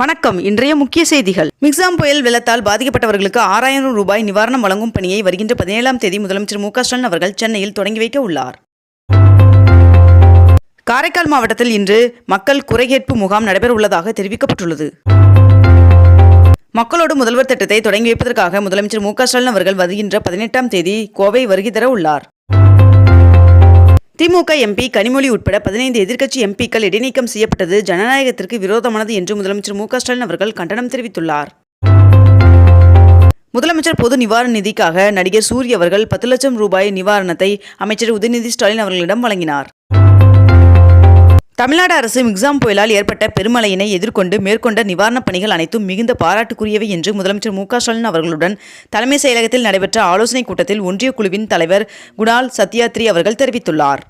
வணக்கம். இன்றைய முக்கிய செய்திகள். மிக்ஸாம் புயல் வெள்ளத்தால் பாதிக்கப்பட்டவர்களுக்கு ஆறாயிரம் ரூபாய் நிவாரணம் வழங்கும் பணியை வருகின்ற பதினேழாம் தேதி முதலமைச்சர் மு ஸ்டாலின் அவர்கள் சென்னையில் தொடங்கி வைக்க உள்ளார். காரைக்கால் மாவட்டத்தில் இன்று மக்கள் குறைகேட்பு முகாம் நடைபெற உள்ளதாக தெரிவிக்கப்பட்டுள்ளது. மக்களோடு முதல்வர் திட்டத்தை தொடங்கி வைப்பதற்காக முதலமைச்சர் மு ஸ்டாலின் அவர்கள் வருகின்ற பதினெட்டாம் தேதி கோவை வருகை தர உள்ளார். திமுக எம்பி கனிமொழி உட்பட பதினைந்து எதிர்க்கட்சி எம்பிக்கள் இடைநீக்கம் செய்யப்பட்டது. ஜனநாயகத்திற்கு விரோதமானது என்று முதலமைச்சர் மு ஸ்டாலின் அவர்கள் கண்டனம் தெரிவித்துள்ளார். முதலமைச்சர் பொது நிவாரண நிதிக்காக நடிகர் சூரிய அவர்கள் பத்து லட்சம் ரூபாய் நிவாரணத்தை அமைச்சர் உதயநிதி ஸ்டாலின் அவர்களிடம் வழங்கினார். தமிழ்நாடு அரசு மிக்ஸாம் புயலால் ஏற்பட்ட பெருமழையினை எதிர்கொண்டு மேற்கொண்ட நிவாரணப் பணிகள் அனைத்தும் மிகுந்த பாராட்டுக்குரியவை என்று முதலமைச்சர் மு க ஸ்டாலின் அவர்களுடன் தலைமை செயலகத்தில் நடைபெற்ற ஆலோசனைக் கூட்டத்தில் ஒன்றிய குழுவின் தலைவர் குணால் சத்யாத்ரி அவர்கள் தெரிவித்துள்ளார்.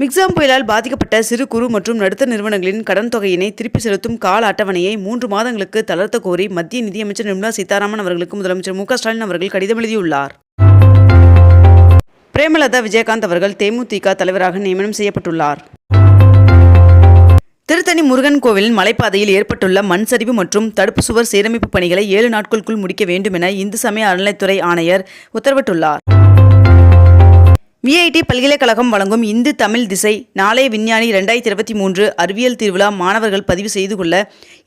மிக்ஸாம் புயலால் பாதிக்கப்பட்ட சிறு குறு மற்றும் நடுத்தர நிறுவனங்களின் கடன் தொகையினை திருப்பி செலுத்தும் கால அட்டவணையை மூன்று மாதங்களுக்கு தளர்த்த கோரி மத்திய நிதியமைச்சர் நிர்மலா சீதாராமன் அவர்களுக்கு முதலமைச்சர் மு க ஸ்டாலின் அவர்கள் கடிதம் எழுதியுள்ளார். பிரேமலதா விஜயகாந்த் அவர்கள் தேமுதிக தலைவராக நியமனம் செய்யப்பட்டுள்ளார். திருத்தணி முருகன் கோவிலின் மலைப்பாதையில் ஏற்பட்டுள்ள மண் சரிவு மற்றும் தடுப்பு சுவர் சீரமைப்பு பணிகளை ஏழு நாட்களுக்குள் முடிக்க வேண்டும் என இந்து சமய அறநிலைத்துறை ஆணையர் உத்தரவிட்டுள்ளார். விஐடி பல்கலைக்கழகம் வழங்கும் இந்து தமிழ் திசை நாளைய விஞ்ஞானி இரண்டாயிரத்தி இருபத்தி மூன்று அறிவியல் திருவிழா மாணவர்கள் பதிவு செய்து கொள்ள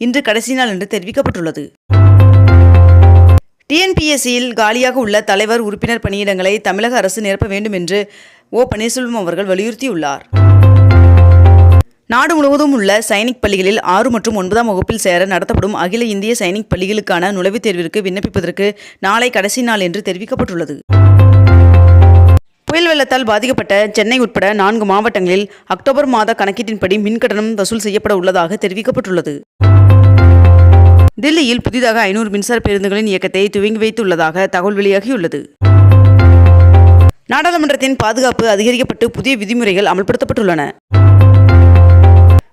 இன்று கடைசி நாள் என்று தெரிவிக்கப்பட்டுள்ளது. டிஎன்பிஎஸ்சியில் காலியாக உள்ள தலைவர் உறுப்பினர் பணியிடங்களை தமிழக அரசு நிரப்ப வேண்டும் என்று ஓ. பன்னீர்செல்வம் அவர்கள் வலியுறுத்தியுள்ளார். நாடு முழுவதும் உள்ள சைனிக் பள்ளிகளில் ஆறு மற்றும் ஒன்பதாம் வகுப்பில் சேர நடத்தப்படும் அகில இந்திய சைனிக் பள்ளிகளுக்கான நுழைவுத் தேர்விற்கு விண்ணப்பிப்பதற்கு நாளை கடைசி நாள் என்று தெரிவிக்கப்பட்டுள்ளது. புயல் வெள்ளத்தால் பாதிக்கப்பட்ட சென்னை உட்பட நான்கு மாவட்டங்களில் அக்டோபர் மாத கணக்கீட்டின்படி மின்கட்டணம் வசூல் செய்யப்பட உள்ளதாக தெரிவிக்கப்பட்டுள்ளது. தில்லியில் புதிதாக ஐநூறு மின்சார பேருந்துகளின் இயக்கத்தை துவங்கி வைத்துள்ளதாக தகவல் வெளியாகியுள்ளது. நாடாளுமன்றத்தின் பாதுகாப்பு அதிகரிக்கப்பட்டு புதிய விதிமுறைகள் அமல்படுத்தப்பட்டுள்ளன.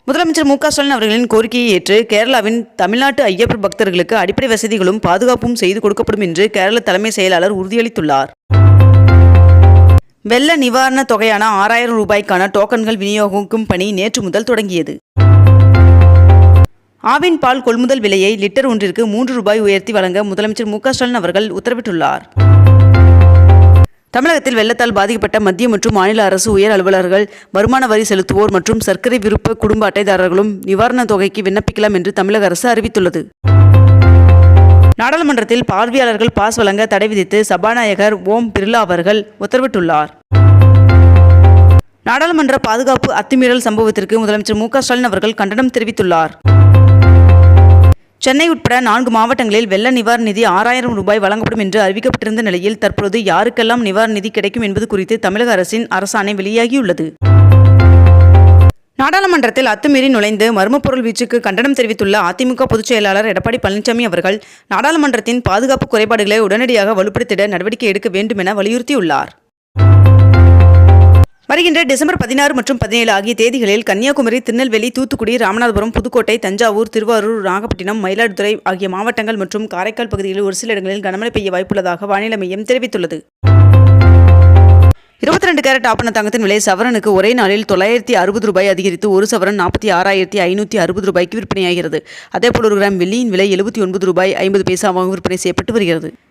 முதலமைச்சர் மு க ஸ்டாலின் அவர்களின் கோரிக்கையை ஏற்று கேரளாவின் தமிழ்நாட்டு ஐயப்பர் பக்தர்களுக்கு அடிப்படை வசதிகளும் பாதுகாப்பும் செய்து கொடுக்கப்படும் என்று கேரள தலைமை செயலாளர் உறுதியளித்துள்ளார். வெள்ள நிவாரண தொகையான ஆறாயிரம் ரூபாய்க்கான டோக்கன்கள் விநியோகிக்கும் பணி நேற்று முதல் தொடங்கியது. ஆவின் பால் கொள்முதல் விலையை லிட்டர் ஒன்றிற்கு மூன்று ரூபாய் உயர்த்தி வழங்க முதலமைச்சர் மு ஸ்டாலின் அவர்கள் உத்தரவிட்டுள்ளார். தமிழகத்தில் வெள்ளத்தால் பாதிக்கப்பட்ட மத்திய மற்றும் மாநில அரசு உயர் அலுவலர்கள் வருமான வரி செலுத்துவோர் மற்றும் சர்க்கரை விருப்ப குடும்ப அட்டைதாரர்களும் நிவாரணத் தொகைக்கு விண்ணப்பிக்கலாம் என்று தமிழக அரசு அறிவித்துள்ளது. நாடாளுமன்றத்தில் பார்வையாளர்கள் பாஸ் வழங்க தடை விதித்து சபாநாயகர் ஓம் பிர்லா அவர்கள் உத்தரவிட்டுள்ளார். நாடாளுமன்ற பாதுகாப்பு அத்துமீறல் சம்பவத்திற்கு முதலமைச்சர் மு ஸ்டாலின் அவர்கள் கண்டனம் தெரிவித்துள்ளார். சென்னை உட்பட நான்கு மாவட்டங்களில் வெள்ள நிவாரண நிதி ஆறாயிரம் ரூபாய் வழங்கப்படும் என்று அறிவிக்கப்பட்டிருந்த நிலையில் தற்போது யாருக்கெல்லாம் நிவாரண நிதி கிடைக்கும் என்பது குறித்து தமிழக அரசின் அரசாணை வெளியாகியுள்ளது. நாடாளுமன்றத்தில் அத்துமீறி நுழைந்து மர்மப்பொருள் வீச்சுக்கு கண்டனம் தெரிவித்துள்ள அதிமுக பொதுச் செயலாளர் எடப்பாடி பழனிசாமி அவர்கள் நாடாளுமன்றத்தின் பாதுகாப்பு குறைபாடுகளை உடனடியாக வலுப்படுத்திட நடவடிக்கை எடுக்க வேண்டும் என வலியுறுத்தியுள்ளார். வருகின்ற டிசம்பர் பதினாறு மற்றும் பதினேழு ஆகிய தேதிகளில் கன்னியாகுமரி திருநெல்வேலி தூத்துக்குடி ராமநாதபுரம் புதுக்கோட்டை தஞ்சாவூர் திருவாரூர் நாகப்பட்டினம் மயிலாடுதுறை ஆகிய மாவட்டங்கள் மற்றும் காரைக்கால் பகுதிகளில் ஒரு சில இடங்களில் கனமழை பெய்ய வாய்ப்புள்ளதாக வானிலை மையம் தெரிவித்துள்ளது. இருபத்தி ரெண்டு கேரட் ஆபண தங்கத்தின் விலை சவரனுக்கு ஒரே நாளில் தொள்ளாயிரத்தி அறுபது ரூபாய் அதிகரித்து ஒரு சவரன் நாற்பத்தி ஆறாயிரத்தி ஐநூற்றி அறுபது ரூபாய்க்கு விற்பனையாகிறது. அதேபோல் ஒரு கிராம் வெள்ளியின் விலை எழுபத்தி ஒன்பது ரூபாய் ஐம்பது பைசாவாக விற்பனை செய்யப்பட்டு வருகிறது.